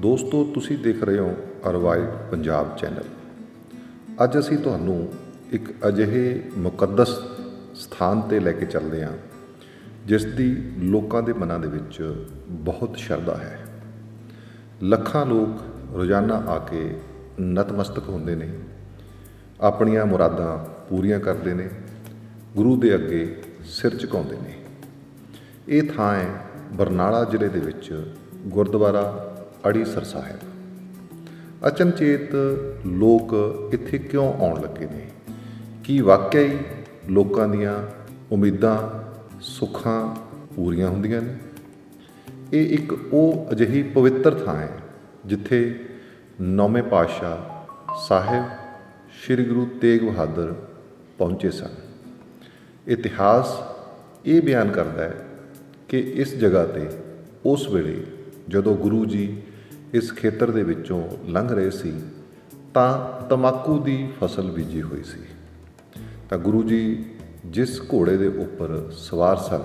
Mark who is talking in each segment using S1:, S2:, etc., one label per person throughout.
S1: ਦੋਸਤੋ, ਤੁਸੀਂ ਦੇਖ ਰਹੇ ਹੋ ਅਰਵਾਈਡ ਪੰਜਾਬ ਚੈਨਲ। ਅੱਜ ਅਸੀਂ ਤੁਹਾਨੂੰ ਇੱਕ ਅਜਿਹੇ ਮੁਕੱਦਸ ਸਥਾਨ ਤੇ ਲੈ ਕੇ ਚੱਲਦੇ ਹਾਂ, ਜਿਸ ਦੀ ਲੋਕਾਂ ਦੇ ਮਨਾਂ ਦੇ ਵਿੱਚ ਬਹੁਤ ਸ਼ਰਧਾ ਹੈ। ਲੱਖਾਂ ਲੋਕ ਰੋਜ਼ਾਨਾ ਆ ਕੇ ਨਤਮਸਤਕ ਹੁੰਦੇ ਨੇ, ਆਪਣੀਆਂ ਮੁਰਾਦਾਂ ਪੂਰੀਆਂ ਕਰਦੇ ਨੇ, ਗੁਰੂ ਦੇ ਅੱਗੇ ਸਿਰ ਝੁਕਾਉਂਦੇ ਨੇ। ਇਹ ਥਾਂ ਹੈ ਬਰਨਾਲਾ ਜ਼ਿਲ੍ਹੇ ਦੇ ਵਿੱਚ ਗੁਰਦੁਆਰਾ ਅੜੀਸਰ ਸਾਹਿਬ ਅਚਨਚੇਤ ਲੋਕ ਇੱਥੇ ਕਿਉਂ ਆਉਣ ਲੱਗੇ ਨੇ? ਕੀ ਵਾਕਿਆ ਹੀ ਲੋਕਾਂ ਦੀਆਂ ਉਮੀਦਾਂ, ਸੁੱਖਾਂ ਪੂਰੀਆਂ ਹੁੰਦੀਆਂ ਨੇ? ਇਹ ਇੱਕ ਉਹ ਅਜਿਹੀ ਪਵਿੱਤਰ ਥਾਂ ਹੈ ਜਿੱਥੇ ਨੌਵੇਂ ਪਾਤਸ਼ਾਹ ਸਾਹਿਬ ਸ੍ਰੀ ਗੁਰੂ ਤੇਗ ਬਹਾਦਰ ਪਹੁੰਚੇ ਸਨ। ਇਤਿਹਾਸ ਇਹ ਬਿਆਨ ਕਰਦਾ ਹੈ ਕਿ ਇਸ ਜਗ੍ਹਾ ਤੇ ਉਸ ਵੇਲੇ ਜਦੋਂ ਗੁਰੂ ਜੀ ਇਸ ਖੇਤਰ ਦੇ ਵਿੱਚੋਂ ਲੰਘ ਰਹੇ ਸੀ, ਤਾਂ ਤਮਾਕੂ ਦੀ ਫਸਲ ਬੀਜੀ ਹੋਈ ਸੀ। ਤਾਂ ਗੁਰੂ ਜੀ ਜਿਸ ਘੋੜੇ ਦੇ ਉੱਪਰ ਸਵਾਰ ਸਨ,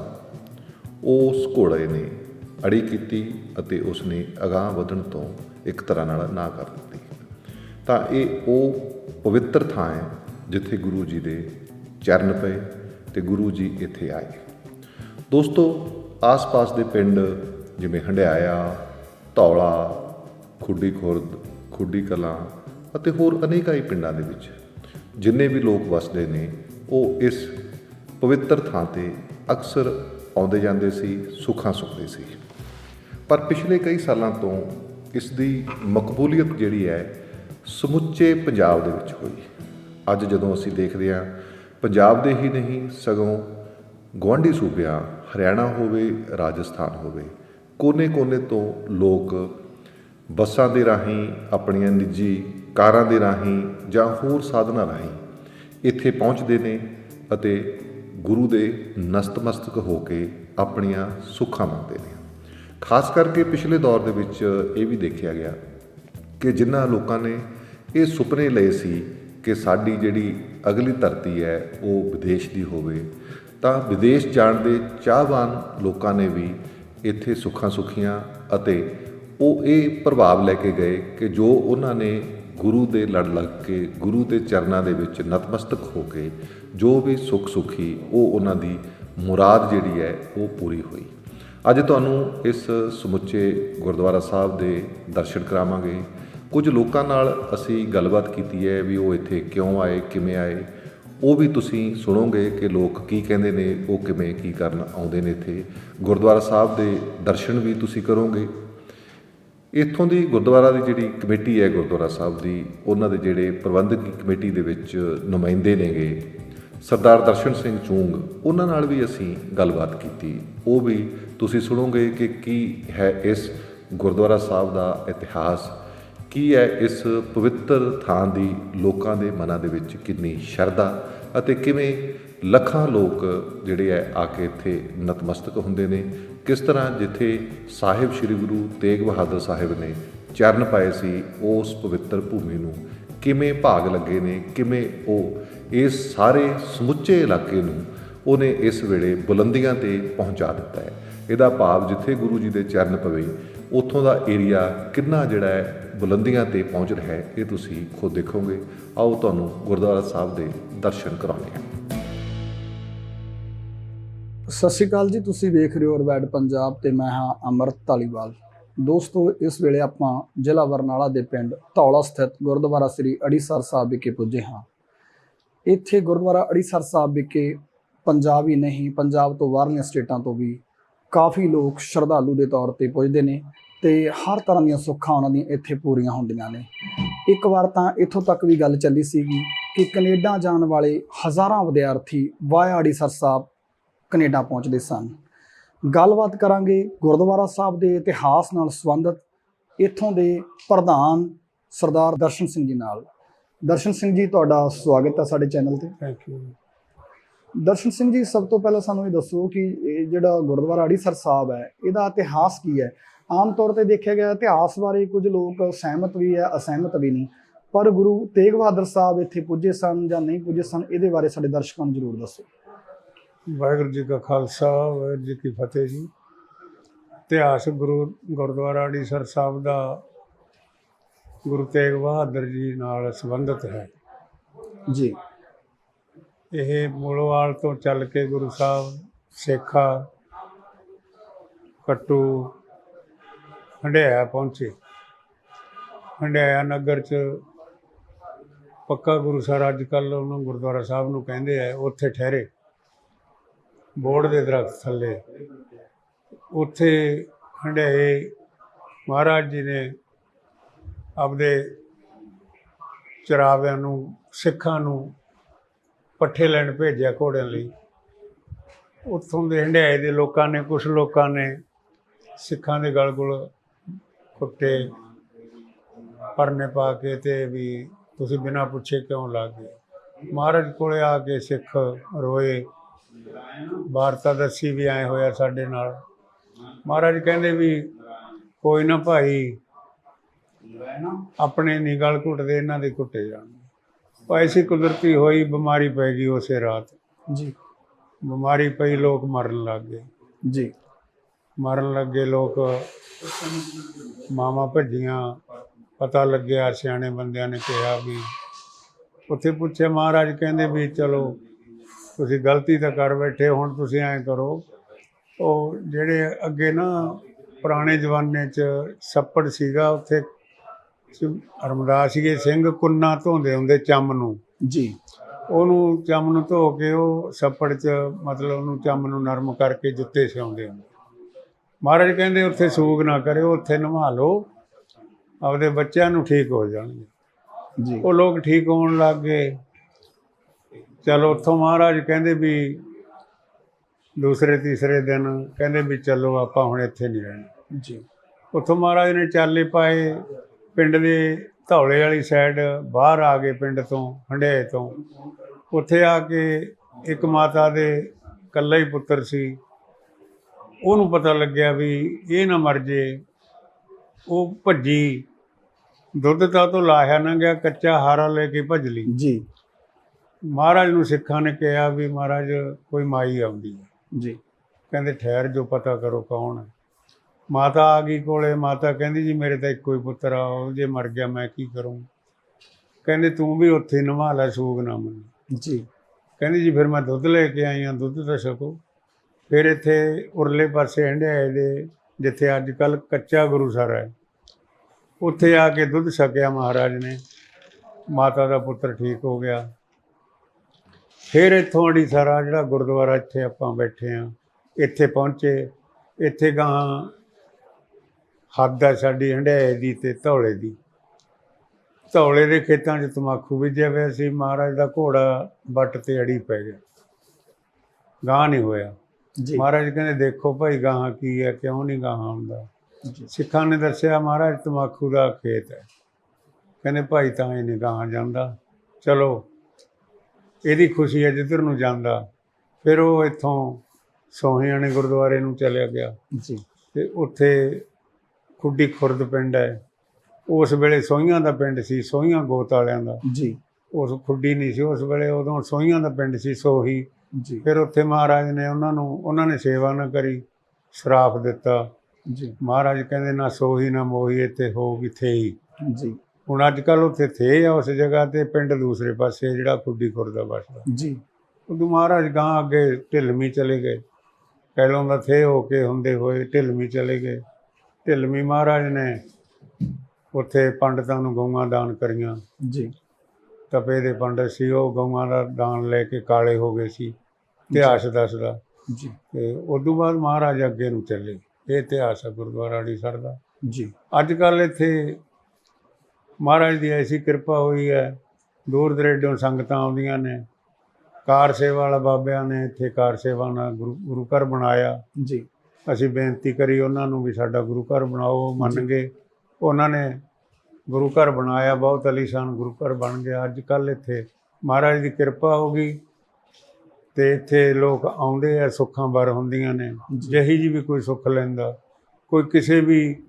S1: ਉਸ ਘੋੜੇ ਨੇ ਅੜੀ ਕੀਤੀ ਅਤੇ ਉਸ ਨੇ ਅਗਾਹ ਵਧਣ ਤੋਂ ਇੱਕ ਤਰ੍ਹਾਂ ਨਾਲ ਨਾ ਕਰ ਦਿੱਤੀ। ਤਾਂ ਇਹ ਉਹ ਪਵਿੱਤਰ ਥਾਂ ਹੈ ਜਿੱਥੇ ਗੁਰੂ ਜੀ ਦੇ ਚਰਨ ਪਏ ਤੇ ਗੁਰੂ ਜੀ ਇੱਥੇ ਆਏ। ਦੋਸਤੋ, ਆਸ-ਪਾਸ ਦੇ ਪਿੰਡ ਜਿਵੇਂ ਹੰਡਿਆਇਆ, ਧੌਲਾ ਖੁੱਡੀ ਖੁਰਦ ਖੁੱਡੀ ਕਲਾਂ ਅਤੇ ਹੋਰ ਅਨੇਕਾਂ ਹੀ ਪਿੰਡਾਂ ਦੇ ਵਿੱਚ। ਜਿੰਨੇ ਵੀ ਲੋਕ ਵਸਦੇ ਨੇ, ਉਹ ਇਸ ਪਵਿੱਤਰ ਥਾਂ ਤੇ ਅਕਸਰ ਆਉਂਦੇ ਜਾਂਦੇ ਸੀ, ਸੁੱਖਾਂ ਸੁੱਖਦੇ ਸੀ। ਪਰ ਪਿਛਲੇ ਕਈ ਸਾਲਾਂ ਤੋਂ ਇਸ ਦੀ ਮਕਬੂਲੀਅਤ ਜਿਹੜੀ ਹੈ, ਸਮੁੱਚੇ ਪੰਜਾਬ ਦੇ ਵਿੱਚ ਹੋਈ। ਅੱਜ ਜਦੋਂ ਅਸੀਂ ਦੇਖਦੇ ਹਾਂ, ਪੰਜਾਬ ਦੇ ਹੀ ਨਹੀਂ, ਸਗੋਂ ਗੁਆਂਢੀ ਸੂਬਿਆਂ, ਹਰਿਆਣਾ ਹੋਵੇ, ਰਾਜਸਥਾਨ ਹੋਵੇ, ਕੋਨੇ-ਕੋਨੇ ਤੋਂ ਲੋਕ ਬੱਸਾਂ ਦੇ ਰਾਹੀਂ, ਆਪਣੀਆਂ ਨਿੱਜੀ ਕਾਰਾਂ ਦੇ ਰਾਹੀਂ ਜਾਂ ਹੋਰ ਸਾਧਨਾਂ ਰਾਹੀਂ ਇੱਥੇ ਪਹੁੰਚਦੇ ਨੇ ਅਤੇ ਗੁਰੂ ਦੇ ਨਸਤਮਸਤਕ ਹੋ ਕੇ ਆਪਣੀਆਂ ਸੁੱਖਾਂ ਮੰਗਦੇ ਨੇ। ਖਾਸ ਕਰਕੇ ਪਿਛਲੇ ਦੌਰ ਦੇ ਵਿੱਚ ਇਹ ਵੀ ਦੇਖਿਆ ਗਿਆ ਕਿ ਜਿਨ੍ਹਾਂ ਲੋਕਾਂ ਨੇ ਇਹ ਸੁਪਨੇ ਲਏ ਸੀ ਕਿ ਸਾਡੀ ਜਿਹੜੀ ਅਗਲੀ ਧਰਤੀ ਹੈ, ਉਹ ਵਿਦੇਸ਼ ਦੀ ਹੋਵੇ, ਤਾਂ ਵਿਦੇਸ਼ ਜਾਣ ਦੇ ਚਾਹਵਾਨ ਲੋਕਾਂ ਨੇ ਵੀ ਇੱਥੇ ਸੁੱਖਾਂ ਸੁਖੀਆਂ ਅਤੇ ਉਹ ਇਹ ਪ੍ਰਭਾਵ ਲੈ ਕੇ ਗਏ ਕਿ ਜੋ ਉਹਨਾਂ ਨੇ ਗੁਰੂ ਦੇ ਲੜ ਲੱਗ ਕੇ, ਗੁਰੂ ਦੇ ਚਰਨਾਂ ਦੇ ਵਿੱਚ ਨਤਮਸਤਕ ਹੋ ਕੇ ਜੋ ਵੀ ਸੁੱਖ ਸੁਖੀ ਉਹ ਉਹਨਾਂ ਦੀ ਮੁਰਾਦ ਜਿਹੜੀ ਹੈ ਉਹ ਪੂਰੀ ਹੋਈ। ਅੱਜ ਤੁਹਾਨੂੰ ਇਸ ਸਮੁੱਚੇ ਗੁਰਦੁਆਰਾ ਸਾਹਿਬ ਦੇ ਦਰਸ਼ਨ ਕਰਾਵਾਂਗੇ। ਕੁਝ ਲੋਕਾਂ ਨਾਲ ਅਸੀਂ ਗੱਲਬਾਤ ਕੀਤੀ ਹੈ ਵੀ ਉਹ ਇੱਥੇ ਕਿਉਂ ਆਏ, ਕਿਵੇਂ ਆਏ। ਉਹ ਵੀ ਤੁਸੀਂ ਸੁਣੋਗੇ ਕਿ ਲੋਕ ਕੀ ਕਹਿੰਦੇ ਨੇ, ਉਹ ਕਿਵੇਂ ਕੀ ਕਰਨ ਆਉਂਦੇ ਨੇ ਇੱਥੇ। ਗੁਰਦੁਆਰਾ ਸਾਹਿਬ ਦੇ ਦਰਸ਼ਨ ਵੀ ਤੁਸੀਂ ਕਰੋਗੇ। ਇੱਥੋਂ ਦੀ ਗੁਰਦੁਆਰਾ ਦੀ ਜਿਹੜੀ ਕਮੇਟੀ ਹੈ ਗੁਰਦੁਆਰਾ ਸਾਹਿਬ ਦੀ, ਉਹਨਾਂ ਦੇ ਜਿਹੜੇ ਪ੍ਰਬੰਧਕੀ ਕਮੇਟੀ ਦੇ ਵਿੱਚ ਨੁਮਾਇੰਦੇ ਨੇਗੇ, ਸਰਦਾਰ ਦਰਸ਼ਨ ਸਿੰਘ ਚੂੰਗ, ਉਹਨਾਂ ਨਾਲ ਵੀ ਅਸੀਂ ਗੱਲਬਾਤ ਕੀਤੀ। ਉਹ ਵੀ ਤੁਸੀਂ ਸੁਣੋਗੇ ਕਿ ਕੀ ਹੈ ਇਸ ਗੁਰਦੁਆਰਾ ਸਾਹਿਬ ਦਾ ਇਤਿਹਾਸ, ਕੀ ਹੈ ਇਸ ਪਵਿੱਤਰ ਥਾਂ ਦੀ ਲੋਕਾਂ ਦੇ ਮਨਾਂ ਦੇ ਵਿੱਚ ਕਿੰਨੀ ਸ਼ਰਧਾ ਅਤੇ ਕਿਵੇਂ ਲੱਖਾਂ ਲੋਕ ਜਿਹੜੇ ਹੈ ਆ ਕੇ ਇੱਥੇ ਨਤਮਸਤਕ ਹੁੰਦੇ ਨੇ। ਕਿਸ ਤਰ੍ਹਾਂ ਜਿੱਥੇ ਸਾਹਿਬ ਸ੍ਰੀ ਗੁਰੂ ਤੇਗ ਬਹਾਦਰ ਸਾਹਿਬ ਨੇ ਚਰਨ ਪਾਏ ਸੀ, ਉਸ ਪਵਿੱਤਰ ਭੂਮੀ ਨੂੰ ਕਿਵੇਂ ਭਾਗ ਲੱਗੇ ਨੇ, ਕਿਵੇਂ ਉਹ ਇਸ ਸਾਰੇ ਸਮੁੱਚੇ ਇਲਾਕੇ ਨੂੰ ਉਹਨੇ ਇਸ ਵੇਲੇ ਬੁਲੰਦੀਆਂ ਤੇ ਪਹੁੰਚਾ ਦਿੱਤਾ ਹੈ। ਇਹਦਾ ਭਾਵ ਜਿੱਥੇ ਗੁਰੂ ਜੀ ਦੇ ਚਰਨ ਪਵੇ, ਉੱਥੋਂ ਦਾ ਏਰੀਆ ਕਿੰਨਾ ਜਿਹੜਾ ਹੈ ਬੁਲੰਦੀਆਂ ਤੇ ਪਹੁੰਚ ਰਿਹਾ ਹੈ, ਇਹ ਤੁਸੀਂ ਖੁਦ ਦੇਖੋਗੇ। ਆਓ ਤੁਹਾਨੂੰ ਗੁਰਦੁਆਰਾ ਸਾਹਿਬ ਦੇ ਦਰਸ਼ਨ ਕਰਾਉਂਦੇ ਹਾਂ।
S2: ਸਤਿ ਸ਼੍ਰੀ ਅਕਾਲ ਜੀ, ਤੁਸੀਂ ਵੇਖ ਰਹੇ ਹੋ ਰਵੈਡ ਪੰਜਾਬ ਤੇ ਮੈਂ ਹਾਂ ਅਮਰਤ ਧਾਲੀਵਾਲ। ਦੋਸਤੋ, ਇਸ ਵੇਲੇ ਆਪਾਂ ਜ਼ਿਲ੍ਹਾ ਬਰਨਾਲਾ ਦੇ ਪਿੰਡ ਧੌਲਾ ਸਥਿਤ ਗੁਰਦੁਆਰਾ ਸ੍ਰੀ ਅੜੀਸਰ ਸਾਹਿਬ ਵਿਖੇ ਪੁੱਜੇ ਹਾਂ। ਇੱਥੇ ਗੁਰਦੁਆਰਾ ਅੜੀਸਰ ਸਾਹਿਬ ਵਿਖੇ ਪੰਜਾਬ ਹੀ ਨਹੀਂ, ਪੰਜਾਬ ਤੋਂ ਬਾਹਰਲੀਆਂ ਸਟੇਟਾਂ ਤੋਂ ਵੀ ਕਾਫੀ ਲੋਕ ਸ਼ਰਧਾਲੂ ਦੇ ਤੌਰ ਤੇ ਪੁੱਜਦੇ ਨੇ ਤੇ ਹਰ ਤਰ੍ਹਾਂ ਦੀਆਂ ਸੁੱਖਾਂ ਉਹਨਾਂ ਦੀਆਂ ਇੱਥੇ ਪੂਰੀਆਂ ਹੁੰਦੀਆਂ ਨੇ। ਇੱਕ ਵਾਰ ਤਾਂ ਇੱਥੋਂ ਤੱਕ ਵੀ ਗੱਲ ਚੱਲੀ ਸੀਗੀ ਕਿ ਕੈਨੇਡਾ ਜਾਣ ਵਾਲੇ ਹਜ਼ਾਰਾਂ ਵਿਦਿਆਰਥੀ ਵਾਇਆ ਅੜੀਸਰ ਸਾਹਿਬ ਕੈਨੇਡਾ ਪਹੁੰਚਦੇ ਸਨ। ਗੱਲਬਾਤ ਕਰਾਂਗੇ ਗੁਰਦੁਆਰਾ ਸਾਹਿਬ ਦੇ ਇਤਿਹਾਸ ਨਾਲ ਸੰਬੰਧਿਤ ਇੱਥੋਂ ਦੇ ਪ੍ਰਧਾਨ ਸਰਦਾਰ ਦਰਸ਼ਨ ਸਿੰਘ ਜੀ ਨਾਲ। ਦਰਸ਼ਨ ਸਿੰਘ ਜੀ ਤੁਹਾਡਾ ਸਵਾਗਤ ਹੈ ਸਾਡੇ ਚੈਨਲ ਤੇ।
S3: ਥੈਂਕ ਯੂ
S2: ਦਰਸ਼ਨ ਸਿੰਘ ਜੀ ਸਭ ਤੋਂ ਪਹਿਲਾਂ ਸਾਨੂੰ ਇਹ ਦੱਸੋ ਕਿ ਇਹ ਜਿਹੜਾ ਗੁਰਦੁਆਰਾ ਅੜੀਸਰ ਸਾਹਿਬ ਹੈ ਇਹਦਾ ਇਤਿਹਾਸ ਕੀ ਹੈ? ਆਮ ਤੌਰ ਤੇ ਦੇਖਿਆ ਗਿਆ ਇਤਿਹਾਸ ਬਾਰੇ ਕੁਝ ਲੋਕ ਸਹਿਮਤ ਵੀ ਹੈ ਅਸਹਿਮਤ ਵੀ ਨਹੀਂ ਪਰ ਗੁਰੂ ਤੇਗ ਬਹਾਦਰ ਸਾਹਿਬ ਇੱਥੇ ਪੁੱਜੇ ਸਨ ਜਾਂ ਨਹੀਂ ਪੁੱਜੇ ਸਨ ਇਹਦੇ ਬਾਰੇ ਸਾਡੇ ਦਰਸ਼ਕਾਂ ਨੂੰ ਜ਼ਰੂਰ ਦੱਸੋ।
S3: ਵਾਹਿਗੁਰੂ ਜੀ ਕਾ ਖਾਲਸਾ ਵਾਹਿਗੁਰੂ ਜੀ ਕੀ ਫਤਿਹ ਜੀ। ਇਤਿਹਾਸ ਗੁਰੂ ਗੁਰਦੁਆਰਾ ਅੜੀਸਰ ਸਾਹਿਬ ਦਾ ਗੁਰੂ ਤੇਗ ਬਹਾਦਰ ਜੀ ਨਾਲ ਸੰਬੰਧਿਤ ਹੈ।
S2: ਜੀ।
S3: ਇਹ ਮੂਲੋਵਾਲ ਤੋਂ ਚੱਲ ਕੇ ਗੁਰੂ ਸਾਹਿਬ ਸੇਖਾ ਕਟੂ ਹੰਡਿਆਇਆ ਪਹੁੰਚੇ। ਹੰਡਿਆਇਆ ਨਗਰ ਚ ਪੱਕਾ ਗੁਰੂ ਸਰ ਅੱਜ ਕੱਲ ਉਹਨੂੰ ਗੁਰਦੁਆਰਾ ਸਾਹਿਬ ਨੂੰ ਕਹਿੰਦੇ ਆ ਉੱਥੇ ਠਹਿਰੇ। ਬੋੜ ਦੇ ਦਰਖਤ ਥੱਲੇ। ਉੱਥੇ ਹੰਡਿਆਏ ਮਹਾਰਾਜ ਜੀ ਨੇ ਆਪਦੇ ਚਰਾਵਿਆਂ ਨੂੰ, ਸਿੱਖਾਂ ਨੂੰ ਪੱਠੇ ਲੈਣ ਭੇਜਿਆ ਘੋੜਿਆਂ ਲਈ। ਉੱਥੋਂ ਦੇ ਹੰਡਿਆਏ ਦੇ ਲੋਕਾਂ ਨੇ ਕੁਝ ਲੋਕਾਂ ਨੇ ਸਿੱਖਾਂ ਦੇ ਗਲ ਗੁਲ ਕੁੱਟੇ, ਪਰਨੇ ਪਾ ਕੇ ਤੇ ਵੀ ਤੁਸੀਂ ਬਿਨਾਂ ਪੁੱਛੇ ਕਿਉਂ ਲੱਗ ਗਏ? ਮਹਾਰਾਜ ਕੋਲੇ ਆ ਕੇ ਸਿੱਖ ਰੋਏ। ਵਾਰਤਾ ਦੱਸੀ ਵੀ ਆਏ ਹੋਇਆ ਸਾਡੇ ਨਾਲ। ਮਹਾਰਾਜ ਕਹਿੰਦੇ ਵੀ ਕੋਈ ਨਾ ਭਾਈ ਆਪਣੇ ਨਹੀਂ ਗਲ ਘੁੱਟਦੇ ਇਹਨਾਂ ਦੇ ਘੁੱਟੇ ਜਾਣ। ਐਸੀ ਕੁਦਰਤੀ ਹੋਈ ਬਿਮਾਰੀ ਪੈ ਗਈ ਉਸੇ ਰਾਤ।
S2: ਜੀ।
S3: ਬਿਮਾਰੀ ਪਈ ਲੋਕ ਮਰਨ ਲੱਗ ਗਏ।
S2: ਜੀ।
S3: ਮਰਨ ਲੱਗੇ ਲੋਕ। ਮਾਮਾ ਭੱਜੀਆਂ। ਪਤਾ ਲੱਗਿਆ ਸਿਆਣੇ ਬੰਦਿਆਂ ਨੇ ਕਿਹਾ ਵੀ ਉੱਥੇ ਪੁੱਛਿਆ ਮਹਾਰਾਜ ਕਹਿੰਦੇ ਵੀ ਚਲੋ ਤੁਸੀਂ ਗਲਤੀ ਤਾਂ ਕਰ ਬੈਠੇ ਹੁਣ ਤੁਸੀਂ ਐਂ ਕਰੋ। ਉਹ ਜਿਹੜੇ ਅੱਗੇ ਨਾ ਪੁਰਾਣੇ ਜ਼ਮਾਨੇ 'ਚ ਸੱਪੜ ਸੀਗਾ ਉੱਥੇ ਰਮਦਾਸੀਏ ਸਿੰਘ ਕੁੰਨਾ ਧੋਂਦੇ ਹੁੰਦੇ ਚੰਮ ਨੂੰ।
S2: ਜੀ।
S3: ਉਹਨੂੰ ਚੰਮ ਨੂੰ ਧੋ ਕੇ ਉਹ ਸੱਪੜ 'ਚ ਮਤਲਬ ਉਹਨੂੰ ਚੰਮ ਨੂੰ ਨਰਮ ਕਰਕੇ ਜੁੱਤੇ ਸਿਉਂਦੇ ਹੁੰਦੇ। ਮਹਾਰਾਜ ਕਹਿੰਦੇ ਉੱਥੇ ਸੂਗ ਨਾ ਕਰਿਓ ਉੱਥੇ ਨਵਾ ਲਓ। ਆਪਦੇ ਬੱਚਿਆਂ ਨੂੰ ਠੀਕ ਹੋ ਜਾਣਗੇ।
S2: ਜੀ।
S3: ਉਹ ਲੋਕ ਠੀਕ ਹੋਣ ਲੱਗ ਗਏ। ਚਲੋ ਉੱਥੋਂ ਮਹਾਰਾਜ ਕਹਿੰਦੇ ਵੀ ਦੂਸਰੇ ਤੀਸਰੇ ਦਿਨ ਕਹਿੰਦੇ ਵੀ ਚਲੋ ਆਪਾਂ ਹੁਣ ਇੱਥੇ ਨਹੀਂ ਰਹਿਣਾ।
S2: ਜੀ।
S3: ਉੱਥੋਂ ਮਹਾਰਾਜ ਨੇ ਚਾਲੇ ਪਾਏ ਪਿੰਡ ਦੇ ਧੌਲੇ ਵਾਲੀ ਸਾਈਡ ਬਾਹਰ ਆ ਗਏ ਪਿੰਡ ਤੋਂ ਹੰਡਿਆਏ ਤੋਂ। ਉੱਥੇ ਆ ਕੇ ਇੱਕ ਮਾਤਾ ਦੇ ਇਕੱਲਾ ਹੀ ਪੁੱਤਰ ਸੀ। ਉਹਨੂੰ ਪਤਾ ਲੱਗਿਆ ਵੀ ਇਹ ਨਾ ਮਰ ਜੇ ਉਹ ਭੱਜੀ। ਦੁੱਧ ਤਾਂ ਤੋਂ ਲਾਹਿਆ ਨਾ ਗਿਆ ਕੱਚਾ ਹਾਰਾ ਲੈ ਕੇ ਭੱਜ ਲਈ।
S2: ਜੀ।
S3: ਮਹਾਰਾਜ ਨੂੰ ਸਿੱਖਾਂ ਨੇ ਕਿਹਾ ਵੀ ਮਹਾਰਾਜ ਕੋਈ ਮਾਈ ਆਉਂਦੀ ਹੈ।
S2: ਜੀ।
S3: ਕਹਿੰਦੇ ਠਹਿਰ ਜੋ ਪਤਾ ਕਰੋ ਕੌਣ ਹੈ। ਮਾਤਾ ਆ ਗਈ ਕੋਲੇ ਮਾਤਾ ਕਹਿੰਦੀ ਜੀ ਮੇਰੇ ਤਾਂ ਇੱਕੋ ਹੀ ਪੁੱਤਰ ਆ ਉਹ ਜੇ ਮਰ ਗਿਆ ਮੈਂ ਕੀ ਕਰੂੰ? ਕਹਿੰਦੇ ਤੂੰ ਵੀ ਉੱਥੇ ਨਵਾ ਲੈ ਸੂਗ ਨਾ ਮਨ।
S2: ਜੀ।
S3: ਕਹਿੰਦੀ ਜੀ ਫਿਰ ਮੈਂ ਦੁੱਧ ਲੈ ਕੇ ਆਈ ਹਾਂ ਦੁੱਧ ਤਾਂ ਛਕੋ। ਫਿਰ ਇੱਥੇ ਉਰਲੇ ਪਾਸੇ ਹੰਡਿਆਏ ਦੇ ਜਿੱਥੇ ਅੱਜ ਕੱਲ ਕੱਚਾ ਗੁਰੂਸਰ ਹੈ ਉੱਥੇ ਆ ਕੇ ਦੁੱਧ ਛਕਿਆ ਮਹਾਰਾਜ ਨੇ। ਮਾਤਾ ਦਾ ਪੁੱਤਰ ਠੀਕ ਹੋ ਗਿਆ। ਫਿਰ ਇੱਥੋਂ ਅੜੀਸਰਾ ਜਿਹੜਾ ਗੁਰਦੁਆਰਾ ਇੱਥੇ ਆਪਾਂ ਬੈਠੇ ਆ। ਇੱਥੇ ਪਹੁੰਚੇ। ਇੱਥੇ ਗਾਂ ਹੱਦ ਹੈ ਸਾਡੀ ਹੰਡਿਆਏ ਦੀ ਤੇ ਧੌਲੇ ਦੀ। ਧੌਲੇ ਦੇ ਖੇਤਾਂ 'ਚ ਤਮਾਕੂ ਬੀਜਿਆ ਹੋਇਆ ਸੀ। ਮਹਾਰਾਜ ਦਾ ਘੋੜਾ ਵੱਟ ਤੇ ਅੜੀ ਪੈ ਗਿਆ। ਗਾਂ ਨਹੀਂ ਹੋਇਆ।
S2: ਜੀ।
S3: ਮਹਾਰਾਜ ਕਹਿੰਦੇ ਦੇਖੋ ਭਾਈ ਗਾਂ ਕੀ ਹੈ ਕਿਉਂ ਨਹੀਂ ਗਾਂ ਹੁੰਦਾ ਸਿੱਖਾਂ ਨੇ ਦੱਸਿਆ ਮਹਾਰਾਜ ਤਮਾਕੂ ਦਾ ਖੇਤ ਹੈ। ਕਹਿੰਦੇ ਭਾਈ ਤਾਂ ਇਹ ਨਹੀਂ ਗਾਂ ਜਾਂਦਾ। ਚਲੋ ਇਹਦੀ ਖੁਸ਼ੀ ਹੈ ਜਿੱਧਰ ਨੂੰ ਜਾਂਦਾ ਫਿਰ ਉਹ ਇੱਥੋਂ ਸੋਹਿਆਣੇ ਗੁਰਦੁਆਰੇ ਨੂੰ ਚਲਿਆ ਗਿਆ।
S2: ਜੀ।
S3: ਤੇ ਉੱਥੇ ਖੁੱਡੀ ਖੁਰਦ ਪਿੰਡ ਹੈ। ਉਸ ਵੇਲੇ ਸੋਹੀਆਂ ਦਾ ਪਿੰਡ ਸੀ ਸੋਹੀਆਂ ਗੋਤ ਵਾਲਿਆਂ ਦਾ।
S2: ਜੀ।
S3: ਉਸ ਖੁੱਡੀ ਨਹੀਂ ਸੀ ਉਸ ਵੇਲੇ ਉਦੋਂ ਸੋਹੀਆਂ ਦਾ ਪਿੰਡ ਸੀ ਸੋਹੀ।
S2: ਜੀ।
S3: ਫਿਰ ਉੱਥੇ ਮਹਾਰਾਜ ਨੇ ਉਹਨਾਂ ਨੂੰ ਉਹਨਾਂ ਨੇ ਸੇਵਾ ਨਾ ਕਰੀ ਸ਼ਰਾਪ ਦਿੱਤਾ।
S2: ਜੀ।
S3: ਮਹਾਰਾਜ ਕਹਿੰਦੇ ਨਾ ਸੋਹੀ ਨਾ ਮੋਹੀ ਇੱਥੇ ਹੋਊਗੀ ਥੇਈ
S2: ਜੀ।
S3: ਹੁਣ ਅੱਜ ਕੱਲ ਉੱਥੇ ਥੇ ਆ ਉਸ ਜਗ੍ਹਾ ਤੇ ਪਿੰਡ ਦੂਸਰੇ ਪਾਸੇ ਜਿਹੜਾ ਖੁੱਡੀ ਖੁਰਦਾ ਬਸਦਾ
S2: ਜੀ।
S3: ਉਦੋਂ ਮਹਾਰਾਜ ਗਾਂ ਅੱਗੇ ਢਿਲਮੀ ਚਲੇ ਗਏ। ਪਹਿਲੋਂ ਦਾ ਥੇ ਹੋ ਕੇ ਹੁੰਦੇ ਹੋਏ ਢਿਲਮੀ ਚਲੇ ਗਏ। ਢਿਲਮੀ ਮਹਾਰਾਜ ਨੇ ਉੱਥੇ ਪੰਡਤਾਂ ਨੂੰ ਗਊਆਂ ਦਾਨ ਕਰੀਆਂ।
S2: ਜੀ।
S3: ਤਪੇ ਦੇ ਪੰਡਤ ਸੀ ਉਹ ਗਊਆਂ ਦਾ ਦਾਨ ਲੈ ਕੇ ਕਾਲੇ ਹੋ ਗਏ ਸੀ ਇਤਿਹਾਸ ਦੱਸਦਾ।
S2: ਜੀ।
S3: ਤੇ ਉਦੋਂ ਬਾਅਦ ਮਹਾਰਾਜ ਅੱਗੇ ਨੂੰ ਚੱਲੇ। ਇਹ ਇਤਿਹਾਸ ਹੈ ਗੁਰਦੁਆਰਾ ਅੜੀਸਰ ਦਾ।
S2: ਜੀ।
S3: ਅੱਜ ਕੱਲ ਇੱਥੇ ਮਹਾਰਾਜ ਦੀ ਐਸੀ ਕਿਰਪਾ ਹੋਈ ਹੈ ਦੂਰ ਦਰੇਡੋਂ ਸੰਗਤਾਂ ਆਉਂਦੀਆਂ ਨੇ ਕਾਰ ਸੇਵਾ ਵਾਲਾ ਬਾਬਿਆਂ ਨੇ ਇੱਥੇ ਕਾਰ ਸੇਵਾ ਨਾਲ ਗੁਰੂ ਘਰ ਬਣਾਇਆ।
S2: ਜੀ।
S3: ਅਸੀਂ ਬੇਨਤੀ ਕਰੀ ਉਹਨਾਂ ਨੂੰ ਵੀ ਸਾਡਾ ਗੁਰੂ ਘਰ ਬਣਾਓ ਮੰਨ ਗਏ। ਉਹਨਾਂ ਨੇ ਗੁਰੂ ਘਰ ਬਣਾਇਆ ਬਹੁਤ ਅਲੀਸ਼ਾਨ ਗੁਰੂ ਘਰ ਬਣ ਗਿਆ। ਅੱਜ ਕੱਲ ਇੱਥੇ ਮਹਾਰਾਜ ਦੀ ਕਿਰਪਾ ਹੋ ਗਈ ਤੇ ਇੱਥੇ ਲੋਕ ਆਉਂਦੇ ਆ ਸੁੱਖਾਂ ਬਰ ਹੁੰਦੀਆਂ ਨੇ। ਜਿਹੀ ਜੀ ਵੀ ਕੋਈ ਸੁੱਖ ਲੈਂਦਾ। ਕੋਈ ਕਿਸੇ ਵੀ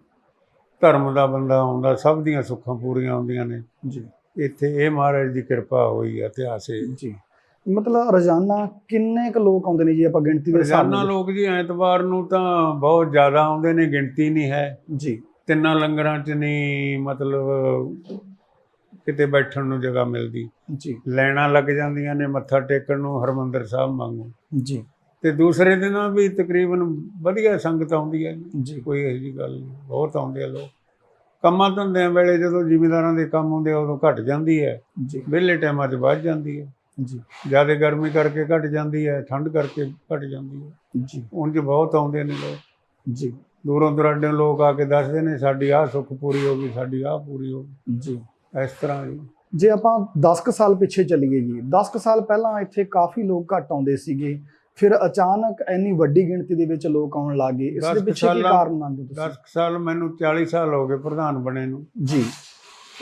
S3: ਧਰਮ ਦਾ ਬੰਦਾ ਆਉਂਦਾ ਸਭ ਦੀਆਂ ਸੁੱਖਾਂ ਪੂਰੀਆਂ ਹੁੰਦੀਆਂ ਨੇ।
S2: ਜੀ।
S3: ਇੱਥੇ ਇਹ ਮਹਾਰਾਜ ਦੀ ਕਿਰਪਾ ਹੋਈ ਹੈ ਇਤਿਹਾਸ ਇਹ।
S2: ਜੀ। ਮਤਲਬ ਰੋਜ਼ਾਨਾ ਕਿੰਨੇ ਕੁ ਲੋਕ ਆਉਂਦੇ ਨੇ ਜੀ ਆਪਾਂ ਗਿਣਤੀ ਦੇ ਹਿਸਾਬ
S3: ਰੋਜ਼ਾਨਾ
S2: ਨਾਲ?
S3: ਲੋਕ ਜੀ ਐਤਵਾਰ ਨੂੰ ਤਾਂ ਬਹੁਤ ਜ਼ਿਆਦਾ ਆਉਂਦੇ ਨੇ ਗਿਣਤੀ ਨਹੀਂ ਹੈ।
S2: ਜੀ।
S3: ਤਿੰਨਾਂ ਲੰਗਰਾਂ 'ਚ ਨਹੀਂ ਮਤਲਬ ਕਿਤੇ ਬੈਠਣ ਨੂੰ ਜਗ੍ਹਾ ਮਿਲਦੀ।
S2: ਜੀ।
S3: ਲੈਣਾ ਲੱਗ ਜਾਂਦੀਆਂ ਨੇ ਮੱਥਾ ਟੇਕਣ ਨੂੰ ਹਰਮੰਦਰ ਸਾਹਿਬ ਵਾਂਗੂ।
S2: ਜੀ।
S3: ਤੇ ਦੂਸਰੇ ਦਿਨਾਂ ਵੀ ਤਕਰੀਬਨ ਵਧੀਆ ਸੰਗਤ ਆਉਂਦੀ ਹੈ ਜੀ।
S2: ਜੀ
S3: ਕੋਈ ਇਹੋ ਜਿਹੀ ਗੱਲ ਨਹੀਂ ਬਹੁਤ ਆਉਂਦੇ ਆ ਲੋਕ। ਕੰਮਾਂ ਧੰਦਿਆਂ ਵੇਲੇ ਜਦੋਂ ਜ਼ਿਮੀਂਦਾਰਾਂ ਦੇ ਕੰਮ ਹੁੰਦੇ ਉਦੋਂ ਘਟ ਜਾਂਦੀ ਹੈ।
S2: ਜੀ।
S3: ਵਿਹਲੇ ਟਾਈਮਾਂ 'ਚ ਵੱਧ ਜਾਂਦੀ ਹੈ।
S2: ਜੀ।
S3: ਜ਼ਿਆਦਾ ਗਰਮੀ ਕਰਕੇ ਘਟ ਜਾਂਦੀ ਹੈ ਠੰਡ ਕਰਕੇ ਘਟ ਜਾਂਦੀ ਹੈ।
S2: ਜੀ।
S3: 'ਚ ਬਹੁਤ ਆਉਂਦੇ ਨੇ ਲੋਕ।
S2: ਜੀ।
S3: ਦੂਰੋਂ ਦੁਰਾਡੇ ਲੋਕ ਆ ਕੇ ਦੱਸਦੇ ਨੇ ਸਾਡੀ ਆਹ ਸੁੱਖ ਪੂਰੀ ਹੋ ਗਈ ਸਾਡੀ ਆਹ ਪੂਰੀ ਹੋ
S2: ਜੀ।
S3: ਗਈ ਇਸ ਤਰ੍ਹਾਂ ਜੀ
S2: ਜੇ ਆਪਾਂ 10 ਕੁ ਸਾਲ ਪਿੱਛੇ ਚੱਲੀਏ ਜੀ 10 ਕੁ ਸਾਲ ਪਹਿਲਾਂ ਇੱਥੇ ਕਾਫੀ ਲੋਕ ਘੱਟ ਆਉਂਦੇ ਸੀਗੇ। ਫਿਰ ਅਚਾਨਕ ਇੰਨੀ ਵੱਡੀ ਗਿਣਤੀ ਦੇ ਵਿੱਚ ਲੋਕ ਆਉਣ ਲੱਗ ਗਏ। ਇਸ ਦੇ ਪਿੱਛੇ ਕੀ ਕਾਰਨ ਮੰਨਦੇ ਹੋ
S3: 10
S2: ਤੁਸੀਂ
S3: ਸਾਲ ਮੈਨੂੰ 40 ਸਾਲ ਹੋ ਗਏ ਪ੍ਰਧਾਨ ਬਣੇ ਨੂੰ।
S2: ਜੀ।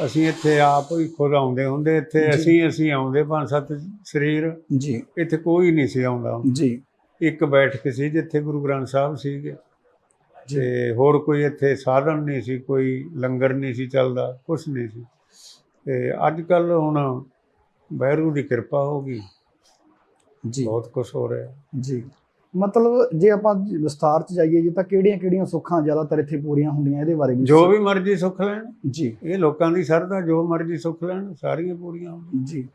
S3: ਅਸੀਂ ਇੱਥੇ ਆਪ ਹੀ ਖੁਦ ਆਉਂਦੇ ਹੁੰਦੇ ਇੱਥੇ। ਅਸੀਂ ਅਸੀਂ ਆਉਂਦੇ ਪੰਜ ਸੱਤ ਸਰੀਰ।
S2: ਜੀ।
S3: ਇੱਥੇ ਕੋਈ ਨਹੀਂ ਸੀ ਆਉਂਦਾ।
S2: ਜੀ।
S3: ਇੱਕ ਬੈਠਕ ਸੀ ਜਿੱਥੇ ਗੁਰੂ ਗ੍ਰੰਥ ਸਾਹਿਬ ਸੀਗੇ। ਤੇ ਹੋਰ ਕੋਈ ਇੱਥੇ ਸਾਧਨ ਨਹੀਂ ਸੀ ਕੋਈ ਲੰਗਰ ਨਹੀਂ ਸੀ ਚੱਲਦਾ ਕੁਛ ਨਹੀਂ ਸੀ। ਤੇ ਅੱਜ ਕੱਲ ਹੁਣ ਬੈਰੂ ਦੀ ਕਿਰਪਾ ਹੋ ਗਈ।
S2: ਜੀ।
S3: ਬਹੁਤ ਕੁਛ ਹੋ ਰਿਹਾ।
S2: ਜੀ। ਮਤਲਬ ਜੇ ਆਪਾਂ ਵਿਸਤਾਰ ਚ ਜਾਈਏ ਜੀ ਤਾਂ ਕਿਹੜੀਆਂ ਕਿਹੜੀਆਂ ਸੁੱਖਾਂ ਜ਼ਿਆਦਾਤਰ ਇੱਥੇ ਪੂਰੀਆਂ ਹੁੰਦੀਆਂ ਇਹਦੇ ਬਾਰੇ ਵੀ
S3: ਜੋ ਵੀ ਮਰਜ਼ੀ ਸੁੱਖ ਲੈਣ।
S2: ਜੀ।
S3: ਇਹ ਲੋਕਾਂ ਦੀ ਸਰਦਾ ਜੋ ਮਰਜ਼ੀ ਸੁੱਖ ਲੈਣ ਸਾਰੀਆਂ ਪੂਰੀਆਂ ਹੋਣ।
S2: ਜੀ।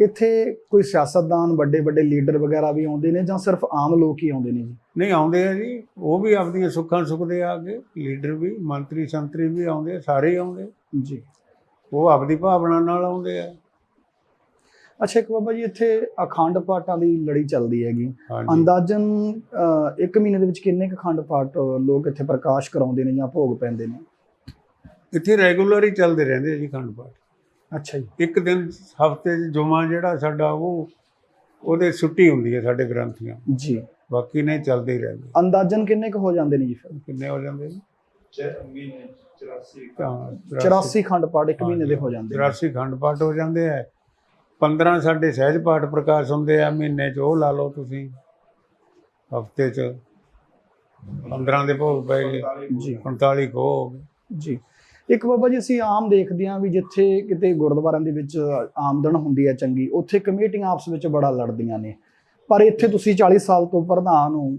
S2: ਇੱਥੇ ਕੋਈ ਸਿਆਸਤਦਾਨ ਵੱਡੇ ਵੱਡੇ ਲੀਡਰ ਵਗੈਰਾ ਵੀ ਆਉਂਦੇ ਨੇ ਜਾਂ ਸਿਰਫ ਆਮ ਲੋਕ ਹੀ ਆਉਂਦੇ ਨੇ ਜੀ?
S3: ਨਹੀਂ ਆਉਂਦੇ ਆ ਜੀ। ਉਹ ਵੀ ਆਪਦੀਆਂ ਸੁੱਖਾਂ ਸੁਖਦੇ ਆ ਕੇ ਲੀਡਰ ਵੀ ਮੰਤਰੀ ਸੰਤਰੀ ਵੀ ਆਉਂਦੇ ਸਾਰੇ ਆਉਂਦੇ
S2: ਜੀ।
S3: ਉਹ ਆਪਦੀ ਭਾਵਨਾ ਨਾਲ ਆਉਂਦੇ ਆ।
S2: ਅੱਛਾ ਇੱਕ ਬਾਬਾ ਜੀ ਇੱਥੇ ਅਖੰਡ ਪਾਠਾਂ ਦੀ ਲੜੀ ਚੱਲਦੀ ਹੈਗੀ। ਅੰਦਾਜ਼ਨ ਇੱਕ ਮਹੀਨੇ ਦੇ ਵਿੱਚ ਕਿੰਨੇ ਕੁ ਅਖੰਡ ਪਾਠ ਲੋਕ ਇੱਥੇ ਪ੍ਰਕਾਸ਼ ਕਰਾਉਂਦੇ ਨੇ ਜਾਂ ਭੋਗ ਪੈਂਦੇ ਨੇ?
S3: ਇੱਥੇ ਰੈਗੂਲਰ ਹੀ ਚੱਲਦੇ ਰਹਿੰਦੇ ਜੀ ਖੰਡ ਪਾਠ।
S2: ਅੱਛਾ ਜੀ।
S3: ਇੱਕ ਦਿਨ ਹਫ਼ਤੇ 'ਚ ਜੁਮਾ ਜਿਹੜਾ ਸਾਡਾ ਉਹ ਉਹਦੇ ਛੁੱਟੀ ਹੁੰਦੀ ਹੈ ਸਾਡੇ ਗ੍ਰੰਥੀਆਂ।
S2: ਜੀ।
S3: ਬਾਕੀ ਨਹੀਂ ਚੱਲਦੇ ਹੀ ਰਹਿੰਦੇ।
S2: ਅੰਦਾਜ਼ਨ ਕਿੰਨੇ ਕੁ ਹੋ ਜਾਂਦੇ ਨੇ ਜੀ ਫਿਰ?
S3: ਕਿੰਨੇ ਹੋ ਜਾਂਦੇ ਨੇ? ਤਾਂ
S2: 84 ਖੰਡ ਪਾਠ ਇੱਕ ਮਹੀਨੇ ਦੇ ਹੋ ਜਾਂਦੇ ਨੇ।
S3: 84 ਖੰਡ ਪਾਠ ਹੋ ਜਾਂਦੇ ਆ। 15 ਸਾਡੇ ਸਹਿਜ ਪਾਠ ਪ੍ਰਕਾਸ਼ ਹੁੰਦੇ ਆ ਮਹੀਨੇ 'ਚ ਉਹ ਲਾ ਲਓ ਤੁਸੀਂ ਹਫ਼ਤੇ 'ਚ। 15 ਦੇ ਭੋਗ ਪੈ ਗਏ।
S2: ਜੀ।
S3: 45 ਕੋ
S2: ਜੀ। ਇੱਕ ਬਾਬਾ ਜੀ ਅਸੀਂ ਆਮ ਦੇਖਦੇ ਹਾਂ ਵੀ ਜਿੱਥੇ ਕਿਤੇ ਗੁਰਦੁਆਰਿਆਂ ਦੇ ਵਿੱਚ ਆਮਦਨ ਹੁੰਦੀ ਹੈ ਚੰਗੀ ਉੱਥੇ ਕਮੇਟੀਆਂ ਆਪਸ ਵਿੱਚ ਬੜਾ ਲੜਦੀਆਂ ਨੇ। ਪਰ ਇੱਥੇ ਤੁਸੀਂ 40 ਸਾਲ ਤੋਂ ਪ੍ਰਧਾਨ ਹੋ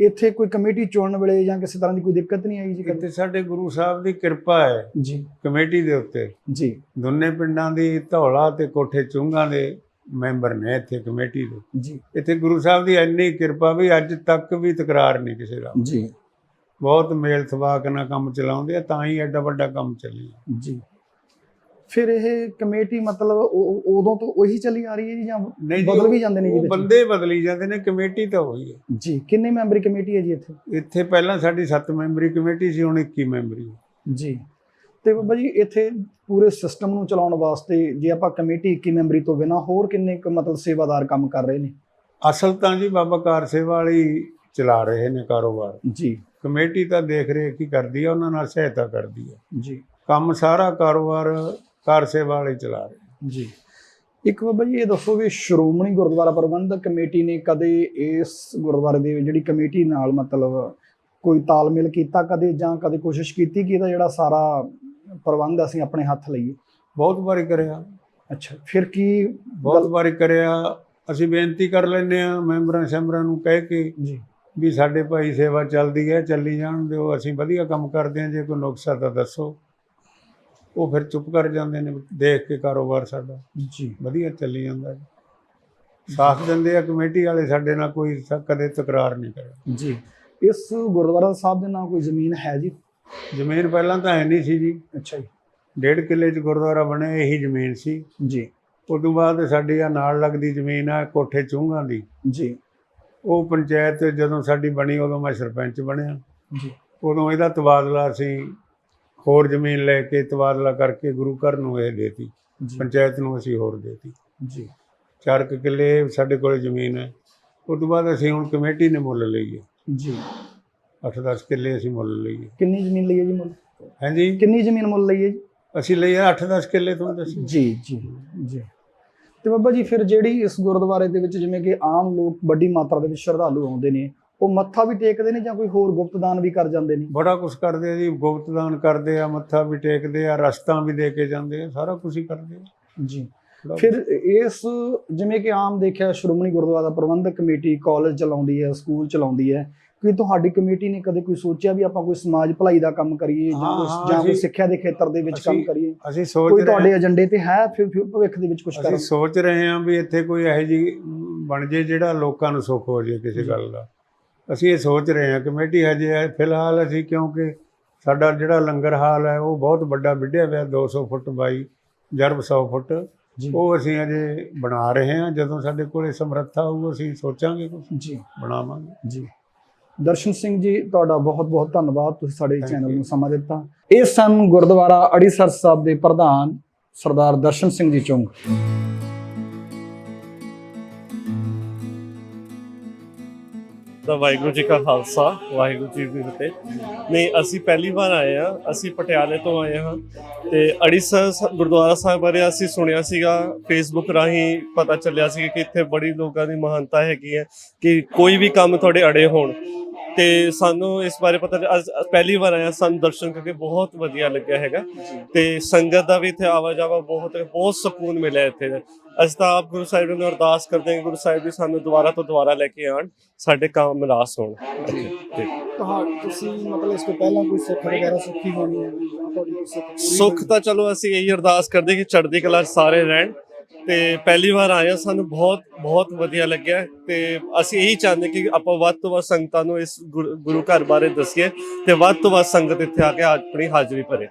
S2: ਇੱਥੇ ਕੋਈ ਕਮੇਟੀ ਚੁਣਨ ਵੇਲੇ ਜਾਂ ਕਿਸੇ ਤਰ੍ਹਾਂ ਦੀ ਕੋਈ ਦਿੱਕਤ ਨਹੀਂ ਆਈ ਜੀ
S3: ਇੱਥੇ ਸਾਡੇ ਗੁਰੂ ਸਾਹਿਬ ਦੀ ਕਿਰਪਾ ਹੈ।
S2: ਜੀ।
S3: ਕਮੇਟੀ ਦੇ ਉੱਤੇ।
S2: ਜੀ।
S3: ਦੋਨੇ ਪਿੰਡਾਂ ਦੀ ਧੌਲਾ ਤੇ ਕੋਠੇ ਚੁੰਗਾਂ ਦੇ ਮੈਂਬਰ ਨੇ ਇੱਥੇ ਕਮੇਟੀ ਦੇ।
S2: ਜੀ।
S3: ਇੱਥੇ ਗੁਰੂ ਸਾਹਿਬ ਦੀ ਇੰਨੀ ਕਿਰਪਾ ਵੀ ਅੱਜ ਤੱਕ ਵੀ ਤਕਰਾਰ ਨਹੀਂ ਕਿਸੇ ਦਾ।
S2: ਜੀ।
S3: ਬਹੁਤ ਮੇਲ ਥਵਾਕ ਨਾਲ ਕੰਮ ਚਲਾਉਂਦੇ ਆ ਤਾਂ ਹੀ ਐਡਾ ਵੱਡਾ ਕੰਮ ਚੱਲਿਆ
S2: ਜੀ। ਫਿਰ ਇਹ ਕਮੇਟੀ ਮਤਲਬ ਉਹ- ਉਦੋਂ ਤੋਂ ਉਹੀ ਚੱਲੀ ਆ ਰਹੀ ਹੈ ਜੀ ਜਾਂ
S3: ਨਹੀਂ ਜੀ,
S2: ਬਦਲ ਵੀ ਜਾਂਦੇ ਨੇ ਜੀ
S3: ਉਹ
S2: ਵਿੱਚ?
S3: ਬੰਦੇ ਬਦਲੀ ਜਾਂਦੇ ਨੇ ਕਮੇਟੀ ਤਾਂ ਹੋਈ ਹੈ।
S2: ਜੀ ਕਿੰਨੇ ਮੈਂਬਰੀ ਕਮੇਟੀ ਹੈ ਜੀ ਇੱਥੇ?
S3: ਇੱਥੇ ਪਹਿਲਾਂ ਸਾਡੀ 7 ਮੈਂਬਰੀ ਕਮੇਟੀ ਸੀ ਹੁਣ 21 ਮੈਂਬਰੀ ਹੈ।
S2: ਜੀ। ਤੇ ਬਾਬਾ ਜੀ ਇੱਥੇ ਪੂਰੇ ਸਿਸਟਮ ਨੂੰ ਚਲਾਉਣ ਵਾਸਤੇ ਜੇ ਆਪਾਂ ਕਮੇਟੀ 21 ਮੈਂਬਰੀ ਤੋਂ ਬਿਨਾ ਹੋਰ ਕਿੰਨੇ ਕੁ ਮਤਲਬ ਸੇਵਾਦਾਰ ਕੰਮ ਕਰ ਰਹੇ ਨੇ?
S3: ਅਸਲ ਤਾਂ ਜੀ ਬਾਬਾ ਕਾਰ ਸੇਵਾ ਵਾਲੀ ਚਲਾ ਰਹੇ ਨੇ ਕਾਰੋਬਾਰ।
S2: ਜੀ।
S3: ਕਮੇਟੀ ਤਾਂ ਦੇਖ ਰੇਖ ਹੀ ਕਰਦੀ ਹੈ ਉਹਨਾਂ ਨਾਲ ਸਹਾਇਤਾ ਕਰਦੀ ਹੈ।
S2: ਜੀ।
S3: ਕੰਮ ਸਾਰਾ ਕਾਰੋਬਾਰ ਕਾਰ ਸੇਵਾ ਵਾਲੇ ਚਲਾ ਰਹੇ
S2: ਜੀ। ਇੱਕ ਬਾਬਾ ਜੀ ਇਹ ਦੱਸੋ ਵੀ ਸ਼੍ਰੋਮਣੀ ਗੁਰਦੁਆਰਾ ਪ੍ਰਬੰਧਕ ਕਮੇਟੀ ਨੇ ਕਦੇ ਇਸ ਗੁਰਦੁਆਰੇ ਦੀ ਜਿਹੜੀ ਕਮੇਟੀ ਨਾਲ ਮਤਲਬ ਕੋਈ ਤਾਲਮੇਲ ਕੀਤਾ ਕਦੇ ਜਾਂ ਕਦੇ ਕੋਸ਼ਿਸ਼ ਕੀਤੀ ਕਿ ਇਹਦਾ ਜਿਹੜਾ ਸਾਰਾ ਪ੍ਰਬੰਧ ਅਸੀਂ ਆਪਣੇ ਹੱਥ ਲਈਏ?
S3: ਬਹੁਤ ਵਾਰੀ ਕਰਿਆ।
S2: ਅੱਛਾ ਫਿਰ ਕੀ
S3: ਬਹੁਤ ਵਾਰੀ ਕਰਿਆ। ਅਸੀਂ ਬੇਨਤੀ ਕਰ ਲੈਂਦੇ ਆ ਮੈਂਬਰਾਂ ਸ਼ੈਂਬਰਾਂ ਨੂੰ ਕਹਿ ਕੇ
S2: ਜੀ।
S3: ਵੀ ਸਾਡੇ ਭਾਈ ਸੇਵਾ ਚੱਲਦੀ ਹੈ ਚੱਲੀ ਜਾਣ ਦਿਓ ਅਸੀਂ ਵਧੀਆ ਕੰਮ ਕਰਦੇ ਹਾਂ। ਜੇ ਕੋਈ ਨੁਕਸਾ ਤਾਂ ਦੱਸੋ। ਉਹ ਫਿਰ ਚੁੱਪ ਕਰ ਜਾਂਦੇ ਨੇ ਦੇਖ ਕੇ ਕਾਰੋਬਾਰ ਸਾਡਾ
S2: ਜੀ।
S3: ਵਧੀਆ ਚੱਲੀ ਜਾਂਦਾ ਜੀ। ਸਾਥ ਦਿੰਦੇ ਆ ਕਮੇਟੀ ਵਾਲੇ ਸਾਡੇ ਨਾਲ ਕੋਈ ਕਦੇ ਤਕਰਾਰ ਨਹੀਂ ਕਰਿਆ
S2: ਜੀ। ਇਸ ਗੁਰਦੁਆਰਾ ਸਾਹਿਬ ਦੇ ਨਾਲ ਕੋਈ ਜ਼ਮੀਨ ਹੈ ਜੀ?
S3: ਜ਼ਮੀਨ ਪਹਿਲਾਂ ਤਾਂ ਹੈ ਨਹੀਂ ਸੀ ਜੀ।
S2: ਅੱਛਾ ਜੀ।
S3: ਡੇਢ ਕਿੱਲੇ 'ਚ ਗੁਰਦੁਆਰਾ ਬਣਿਆ ਇਹੀ ਜ਼ਮੀਨ ਸੀ।
S2: ਜੀ।
S3: ਉਸ ਤੋਂ ਬਾਅਦ ਸਾਡੀ ਆ ਨਾਲ ਲੱਗਦੀ ਜ਼ਮੀਨ ਆ ਕੋਠੇ ਚੂੰਘਾਂ ਦੀ।
S2: ਜੀ।
S3: ਉਹ ਪੰਚਾਇਤ ਜਦੋਂ ਸਾਡੀ ਬਣੀ ਉਦੋਂ ਮੈਂ ਸਰਪੰਚ ਬਣਿਆ।
S2: ਜੀ।
S3: ਉਦੋਂ ਇਹਦਾ ਤਬਾਦਲਾ ਅਸੀਂ ਹੋਰ ਜ਼ਮੀਨ ਲੈ ਕੇ ਤਬਾਦਲਾ ਕਰਕੇ ਗੁਰੂ ਘਰ ਨੂੰ ਇਹ ਦੇਤੀ ਪੰਚਾਇਤ ਨੂੰ ਅਸੀਂ ਹੋਰ ਦੇਤੀ।
S2: ਜੀ।
S3: ਚਾਰ ਕੁ ਕਿੱਲੇ ਸਾਡੇ ਕੋਲ ਜ਼ਮੀਨ ਹੈ। ਉਸ ਤੋਂ ਬਾਅਦ ਅਸੀਂ ਹੁਣ ਕਮੇਟੀ ਨੇ ਮੁੱਲ ਲਈ ਹੈ
S2: ਜੀ
S3: 8-10 ਕਿੱਲੇ ਅਸੀਂ ਮੁੱਲ ਲਈ ਹੈ
S2: ਕਿੰਨੀ ਜ਼ਮੀਨ ਲਈ ਹੈ ਜੀ ਮੁੱਲ?
S3: ਹਾਂਜੀ
S2: ਕਿੰਨੀ ਜ਼ਮੀਨ ਮੁੱਲ ਲਈ ਹੈ ਜੀ?
S3: ਅਸੀਂ ਲਈ ਹੈ 8-10 ਕਿੱਲੇ ਤੋਂ ਦੱਸੋ।
S2: ਜੀ ਜੀ ਜੀ। ਤੇ ਬਾਬਾ ਜੀ ਫਿਰ ਜਿਹੜੀ ਇਸ ਗੁਰਦੁਆਰੇ ਦੇ ਵਿੱਚ ਜਿਵੇਂ ਕਿ ਆਮ ਲੋਕ ਵੱਡੀ ਮਾਤਰਾ ਦੇ ਵਿੱਚ ਸ਼ਰਧਾਲੂ ਆਉਂਦੇ ਨੇ ਉਹ ਮੱਥਾ ਵੀ ਟੇਕਦੇ ਨੇ ਜਾਂ ਕੋਈ ਹੋਰ ਗੁਪਤ ਦਾਨ ਵੀ ਕਰ ਜਾਂਦੇ ਨੇ?
S3: ਬੜਾ ਕੁਝ ਕਰਦੇ ਆ ਜੀ ਗੁਪਤ ਦਾਨ ਕਰਦੇ ਆ ਮੱਥਾ ਵੀ ਟੇਕਦੇ ਆ ਰਸਤਾਂ ਵੀ ਦੇ ਕੇ ਜਾਂਦੇ ਆ ਸਾਰਾ ਕੁਝ ਹੀ ਕਰਦੇ ਆ।
S2: ਜੀ। ਫਿਰ ਇਸ ਜਿਵੇਂ ਕਿ ਆਮ ਦੇਖਿਆ ਸ਼੍ਰੋਮਣੀ ਗੁਰਦੁਆਰਾ ਪ੍ਰਬੰਧਕ ਕਮੇਟੀ ਕਾਲਜ ਚਲਾਉਂਦੀ ਹੈ ਸਕੂਲ ਚਲਾਉਂਦੀ ਹੈ ਕੀ ਤੁਹਾਡੀ ਕਮੇਟੀ ਨੇ ਕਦੇ ਕੋਈ ਸੋਚਿਆ ਵੀ ਆਪਾਂ ਕੋਈ ਸਮਾਜ ਭਲਾਈ ਦਾ ਕੰਮ ਕਰੀਏ ਜਾਂ ਕੋਈ
S3: ਅਸੀਂ-
S2: ਸਿੱਖਿਆ ਦੇ ਖੇਤਰ ਦੇ ਵਿੱਚ ਕੰਮ
S3: ਅਸੀਂ-
S2: ਕਰੀਏ?
S3: ਅਸੀਂ ਸੋਚ
S2: ਕੋਈ
S3: ਰਹੇ
S2: ਤੁਹਾਡੇ
S3: ਹਾਂ।
S2: ਏਜੰਡੇ ਤੇ ਹੈ? ਫਿਰ ਭਵਿੱਖ ਦੇ ਵਿੱਚ ਕੁਝ
S3: ਅਸੀਂ
S2: ਕਰਨ।
S3: ਸੋਚ ਰਹੇ ਹਾਂ ਵੀ ਇੱਥੇ ਕੋਈ ਇਹੋ ਜੀ ਬਣ ਜੇ ਜਿਹੜਾ ਲੋਕਾਂ ਨੂੰ ਸੁੱਖ ਹੋ ਜੇ ਕਿਸੇ ਗੱਲ ਦਾ। ਅਸੀਂ ਇਹ ਸੋਚ ਰਹੇ ਹਾਂ ਕਮੇਟੀ ਹਜੇ ਹੈ ਫਿਲਹਾਲ ਅਸੀਂ ਕਿਉਂਕਿ ਸਾਡਾ ਜਿਹੜਾ ਲੰਗਰ ਹਾਲ ਹੈ ਉਹ ਬਹੁਤ ਵੱਡਾ ਵਿੱਢਿਆ ਹੋਇਆ 200 ਫੁੱਟ ਬਾਈ ਜਰਬ 100 ਫੁੱਟ। ਉਹ ਅਸੀਂ ਅਜੇ ਬਣਾ ਰਹੇ ਹਾਂ ਜਦੋਂ ਸਾਡੇ ਕੋਲੇ ਸਮਰੱਥਾ ਹੋਊ ਅਸੀਂ ਸੋਚਾਂਗੇ ਕੁਝ
S2: ਜੀ।
S3: ਬਣਾਵਾਂਗੇ।
S2: ਜੀ। ਦਰਸ਼ਨ ਸਿੰਘ ਜੀ ਤੁਹਾਡਾ ਬਹੁਤ ਬਹੁਤ ਧੰਨਵਾਦ ਤੁਸੀਂ ਸਾਡੇ ਚੈਨਲ. ਨੂੰ ਸਮਾਂ ਦਿੱਤਾ। ਇਹ ਸਨ ਗੁਰਦੁਆਰਾ ਅੜੀਸਰ ਸਾਹਿਬ ਦੇ ਪ੍ਰਧਾਨ ਸਰਦਾਰ ਦਰਸ਼ਨ ਸਿੰਘ ਜੀ ਚੁੰਗ
S4: ਦਾ ਵਾਹਿਗੁਰੂ ਜੀ ਕਾ ਖਾਲਸਾ, ਵਾਹਿਗੁਰੂ ਜੀ ਦੀ ਫਤਿਹ। ਨਹੀਂ, ਅਸੀਂ ਪਹਿਲੀ ਵਾਰ ਆਏ ਆ ਅਸੀਂ ਪਟਿਆਲੇ ਤੋਂ ਆਏ ਹਾਂ ਤੇ ਅੜੀਸਰ ਗੁਰਦੁਆਰਾ ਸਾਹਿਬ ਬਾਰੇ ਅਸੀਂ ਸੁਣਿਆ ਸੀਗਾ ਫੇਸਬੁੱਕ ਰਾਹੀਂ ਪਤਾ ਚੱਲਿਆ ਸੀ ਕਿ ਇੱਥੇ ਬੜੀ ਲੋਕਾਂ ਦੀ ਮਹਾਨਤਾ ਹੈਗੀ ਹੈ ਕਿ ਕੋਈ ਵੀ ਕੰਮ ਤੁਹਾਡੇ ਅੜੇ ਹੋਣ। ਤੇ ਸਾਨੂੰ ਇਸ ਬਾਰੇ ਪਤਾ ਅੱਜ ਪਹਿਲੀ ਵਾਰ ਆਇਆ ਸਾਨੂੰ ਦਰਸ਼ਨ ਕਰਕੇ ਬਹੁਤ ਵਧੀਆ ਲੱਗਿਆ ਹੈਗਾ। ਤੇ ਸੰਗਤ ਦਾ ਵੀ ਇੱਥੇ ਆਵਾ ਜਾਵਾ ਬਹੁਤ ਬਹੁਤ ਸਕੂਨ ਮਿਲਿਆ ਇੱਥੇ ਅਸੀਂ ਤਾਂ ਆਪ ਗੁਰੂ ਸਾਹਿਬ ਨੂੰ ਅਰਦਾਸ ਕਰਦੇ ਹਾਂ ਗੁਰੂ ਸਾਹਿਬ ਜੀ ਸਾਨੂੰ ਦੁਬਾਰਾ ਤੋਂ ਦੁਬਾਰਾ ਲੈ ਕੇ ਆਣ ਸਾਡੇ ਕੰਮ ਰਾਸ ਹੋਣ। ਤੇ
S2: ਤੁਹਾ ਤੁਸੀਂ ਮਤਲਬ ਇਸ ਤੋਂ ਪਹਿਲਾਂ ਕੋਈ ਸਿੱਖ ਵਗੈਰਾ ਸਿੱਖੀ ਹੋਣੀ ਹੈ?
S4: ਤਾਂ ਚਲੋ ਅਸੀਂ ਇਹੀ ਅਰਦਾਸ ਕਰਦੇ ਕਿ ਚੜ੍ਹਦੀ ਕਲਾ ਸਾਰੇ ਰਹਿਣ। ਤੇ ਪਹਿਲੀ ਵਾਰ ਆਏ ਹਾਂ, ਸਾਨੂੰ ਬਹੁਤ ਬਹੁਤ ਵਧੀਆ ਲੱਗਿਆ ਤੇ ਅਸੀਂ ਇਹੀ ਚਾਹੁੰਦੇ ਕਿ ਆਪਾਂ ਵੱਧ ਤੋਂ ਵੱਧ ਸੰਗਤਾਂ ਨੂੰ ਇਸ ਗੁਰ- ਗੁਰੂ ਘਰ ਬਾਰੇ ਦੱਸੀਏ ਤੇ ਵੱਧ ਤੋਂ ਵੱਧ ਸੰਗਤ ਇੱਥੇ ਆ ਕੇ ਆਪਣੀ ਹਾਜ਼ਰੀ ਭਰੇ।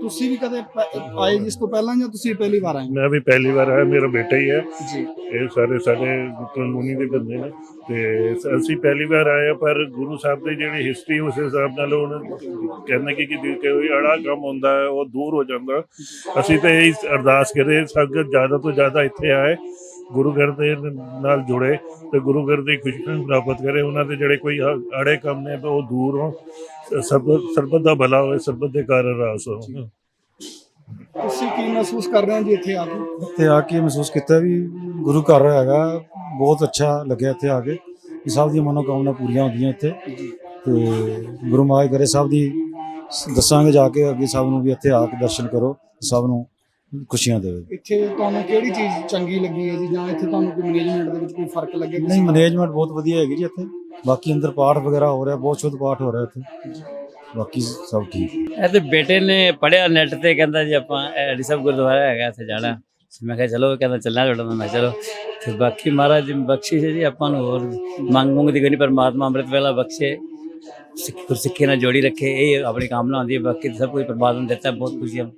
S2: ਤੁਸੀਂ ਵੀ ਕਦੇ ਪ- ਆਏ ਜਿਸ ਤੋਂ ਪਹਿਲਾਂ ਜਾਂ ਤੁਸੀਂ ਪਹਿਲੀ ਵਾਰ ਆਏ?
S5: ਮੈਂ ਵੀ ਪਹਿਲੀ ਵਾਰ ਆਇਆ ਮੇਰਾ ਬੇਟਾ ਹੀ ਹੈ।
S2: ਜੀ।
S5: ਇਹ ਸਾਰੇ ਸਾਡੇ ਕਲੋਨੀ ਦੇ ਬੰਦੇ ਨੇ। ਤੇ ਸ- ਅਸੀਂ ਪਹਿਲੀ ਵਾਰ ਆਏ ਹਾਂ, ਪਰ ਗੁਰੂ ਸਾਹਿਬ ਦੀ ਜਿਹੜੀ ਹਿਸਟਰੀ ਉਸ ਹਿਸਾਬ ਨਾਲ ਉਹ ਕਹਿੰਦੇ ਕਿ ਕਿ ਕੋਈ ਅੜਾ ਕੰਮ ਹੁੰਦਾ ਹੈ ਉਹ ਦੂਰ ਹੋ ਜਾਂਦਾ। ਅਸੀਂ ਤਾਂ ਇਹ ਅਰਦਾਸ ਕਰੇ ਸੰਗਤ ਜ਼ਿਆਦਾ ਤੋਂ ਜ਼ਿਆਦਾ ਇੱਥੇ ਆਏ। ਗੁਰੂ ਘਰ ਦੇ ਨਾਲ ਜੁੜੇ ਤੇ ਗੁਰੂ ਘਰ ਦੀ ਖੁਸ਼ੀ ਪ੍ਰਾਪਤ ਕਰੇ। ਉਹਨਾਂ ਦੇ ਜਿਹੜੇ ਕੋਈ ਅੜੇ ਕੰਮ ਨੇ ਤਾਂ ਉਹ ਦੂਰ ਹੋ ਸਰਬਤ ਸਰਬਤ ਦਾ ਭਲਾ ਹੋਵੇ ਸਰਬਤ ਦੇ ਕਾਰਨ ਰਾਸ ਹੋ
S2: ਤੁਸੀਂ ਕੀ ਮਹਿਸੂਸ ਕਰ ਰਹੇ ਹੋ ਜੀ ਇੱਥੇ ਆ ਕੇ?
S6: ਇੱਥੇ ਆ ਕੇ ਮਹਿਸੂਸ ਕੀਤਾ ਵੀ ਗੁਰੂ ਘਰ ਹੈਗਾ ਬਹੁਤ ਅੱਛਾ ਲੱਗਿਆ ਇੱਥੇ ਆ ਕੇ। ਕਿ ਸਭ ਦੀਆਂ ਮਨੋਕਾਮਨਾ ਪੂਰੀਆਂ ਹੁੰਦੀਆਂ ਇੱਥੇ। ਤੇ ਗੁਰੂ ਮਹਾਰਾਜ ਕਰੇ ਸਭ ਦੀ ਦੱਸਾਂਗੇ ਜਾ ਕੇ ਅੱਗੇ ਸਭ ਨੂੰ ਵੀ ਇੱਥੇ ਆ ਕੇ ਦਰਸ਼ਨ ਕਰੋ ਸਭ ਨੂੰ ਖੁਸ਼ੀਆਂ ਦੇਵੇ
S2: ਇੱਥੇ ਤੁਹਾਨੂੰ ਕਿਹੜੀ ਚੀਜ਼ ਚੰਗੀ ਲੱਗੀ ਹੈ ਜੀ? ਜਾਂ ਇੱਥੇ ਤੁਹਾਨੂੰ ਕੋਈ ਮੈਨੇਜਮੈਂਟ ਦੇ ਵਿੱਚ ਕੋਈ ਫ਼ਰਕ ਲੱਗਿਆ
S6: ਨਹੀਂ? ਮੈਨੇਜਮੈਂਟ ਬਹੁਤ ਵਧੀਆ ਹੈਗੀ ਜੀ ਇੱਥੇ। ਬਾਕੀ ਅੰਦਰ ਪਾਠ ਵਗੈਰਾ ਹੋ ਰਿਹਾ ਬਹੁਤ ਸ਼ੁੱਧ ਪਾਠ ਹੋ ਰਿਹਾ ਇੱਥੇ। ਬਾਕੀ ਸਭ ਠੀਕ।
S7: ਇਹ ਤੇ ਬੇਟੇ ਨੇ ਪੜਿਆ ਨੈਟ ਤੇ ਕਹਿੰਦਾ ਜੀ ਆਪਾਂ ਐਡੀ ਸਾਹਿਬ ਗੁਰਦੁਆਰਾ ਹੈਗਾ ਇੱਥੇ ਜਾਣਾ। ਮੈਂ ਕਿਹਾ ਚਲੋ ਕਹਿੰਦਾ ਚੱਲਣਾ ਤੁਹਾਡਾ ਨਾਲ। ਮੈਂ ਚਲੋ। ਤੇ ਬਾਕੀ ਮਹਾਰਾਜ ਬਖਸ਼ਿਸ਼ ਹੈ ਜੀ ਆਪਾਂ ਨੂੰ ਹੋਰ ਮੰਗ ਮੰਗ ਦੀ ਕੋਈ ਨਹੀਂ ਪਰਮਾਤਮਾ ਅੰਮ੍ਰਿਤ ਵੇਲਾ ਬਖਸ਼ੇ। ਸਿੱਖ ਗੁਰਸਿੱਖੀ ਨਾਲ ਜੋੜੀ ਰੱਖੇ ਇਹ ਆਪਣੀ ਕਾਮਨਾ ਹੁੰਦੀ ਹੈ। ਬਾਕੀ ਸਭ ਕੁਝ ਪਰਮਾਤਮਾ ਦਿੱਤਾ ਬਹੁਤ ਖੁਸ਼ੀ ਹੈ।